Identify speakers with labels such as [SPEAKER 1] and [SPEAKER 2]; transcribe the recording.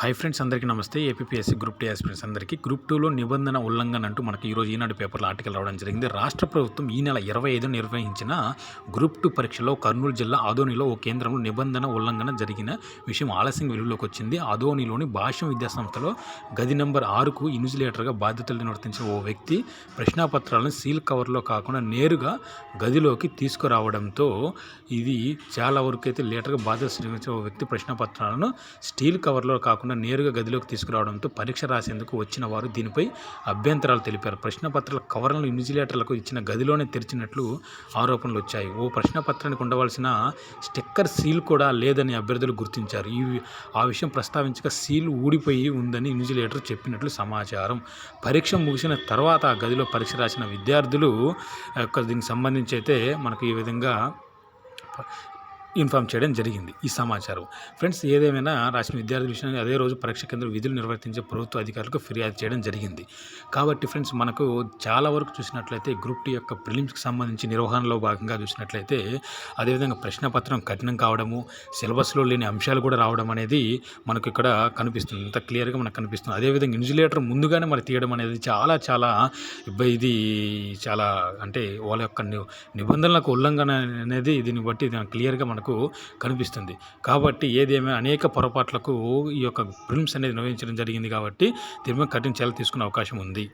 [SPEAKER 1] High friends అందరికీ నమస్తే. APSC group tea aspirants అందరికీ. గ్రూప్ టూలో నిబంధన ఉల్లంఘన అంటూ మనకి ఈరోజు ఈనాడు పేపర్లో ఆర్టికల్ రావడం జరిగింది. రాష్ట్ర ప్రభుత్వం ఈ నెల ఇరవై ఐదు నిర్వహించిన గ్రూప్ టూ పరీక్షలో కర్నూలు జిల్లా ఆదోనిలో ఓ కేంద్రంలో నిబంధన ఉల్లంఘన జరిగిన విషయం ఆలస్యం వెలుగులోకి వచ్చింది. ఆదోనిలోని భాష్యం విద్యాసంస్థలో గది నెంబర్ ఆరుకు ఇన్సులేటర్గా బాధ్యతలు నిర్వర్తించిన ఓ వ్యక్తి ప్రశ్నాపత్రాలను సీల్ కవర్లో కాకుండా నేరుగా గదిలోకి తీసుకురావడంతో ఇది చాలా వరకు అయితే లేటర్గా బాధ్యత స్వీకరించిన ఓ వ్యక్తి ప్రశ్నపత్రాలను స్టీల్ కవర్లో కాకుండా నేరుగా గదిలోకి తీసుకురావడంతో పరీక్ష రాసేందుకు వచ్చిన వారు దీనిపై అభ్యంతరాలు తెలిపారు. ప్రశ్నపత్రాల కవర్లను ఇన్విజిలేటర్లకు ఇచ్చిన గదిలోనే తెరిచినట్లు ఆరోపణలు వచ్చాయి. ఓ ప్రశ్నపత్రానికి ఉండవలసిన స్టిక్కర్ సీల్ కూడా లేదని అభ్యర్థులు గుర్తించారు. ఈ ఆ విషయం ప్రస్తావించక సీల్ ఊడిపోయి ఉందని ఇన్విజిలేటర్ చెప్పినట్లు సమాచారం. పరీక్ష ముగిసిన తర్వాత ఆ గదిలో పరీక్ష రాసిన విద్యార్థులు దీనికి సంబంధించి అయితే మనకు ఈ విధంగా ఇన్ఫామ్ చేయడం జరిగింది ఈ సమాచారం. ఫ్రెండ్స్ ఏదేమైనా రాసిన విద్యార్థుల విషయాన్ని అదే రోజు పరీక్ష కేంద్రం విధులు నిర్వర్తించే ప్రభుత్వ అధికారులకు ఫిర్యాదు చేయడం జరిగింది. కాబట్టి ఫ్రెండ్స్ మనకు చాలా వరకు చూసినట్లయితే గ్రూప్ టీ యొక్క ప్రిలిమ్స్కి సంబంధించి నిర్వహణలో భాగంగా చూసినట్లయితే అదేవిధంగా ప్రశ్నపత్రం కఠినం కావడము సిలబస్లో లేని అంశాలు కూడా రావడం అనేది మనకు ఇక్కడ కనిపిస్తుంది. ఇంత క్లియర్గా మనకు కనిపిస్తుంది. అదేవిధంగా ఇన్సులేటర్ ముందుగానే మరి తీయడం అనేది చాలా చాలా ఇబ్బ- ఇది చాలా అంటే వాళ్ళ యొక్క నిబంధనలకు ఉల్లంఘన అనేది దీన్ని బట్టి క్లియర్గా మనకు కనిపిస్తుంది. కాబట్టి ఏదేమైనా అనేక పొరపాట్లకు ఈ యొక్క ఫిల్మ్స్ అనేది నిర్వహించడం జరిగింది కాబట్టి దీని మీద కఠిన చర్యలు తీసుకునే అవకాశం ఉంది.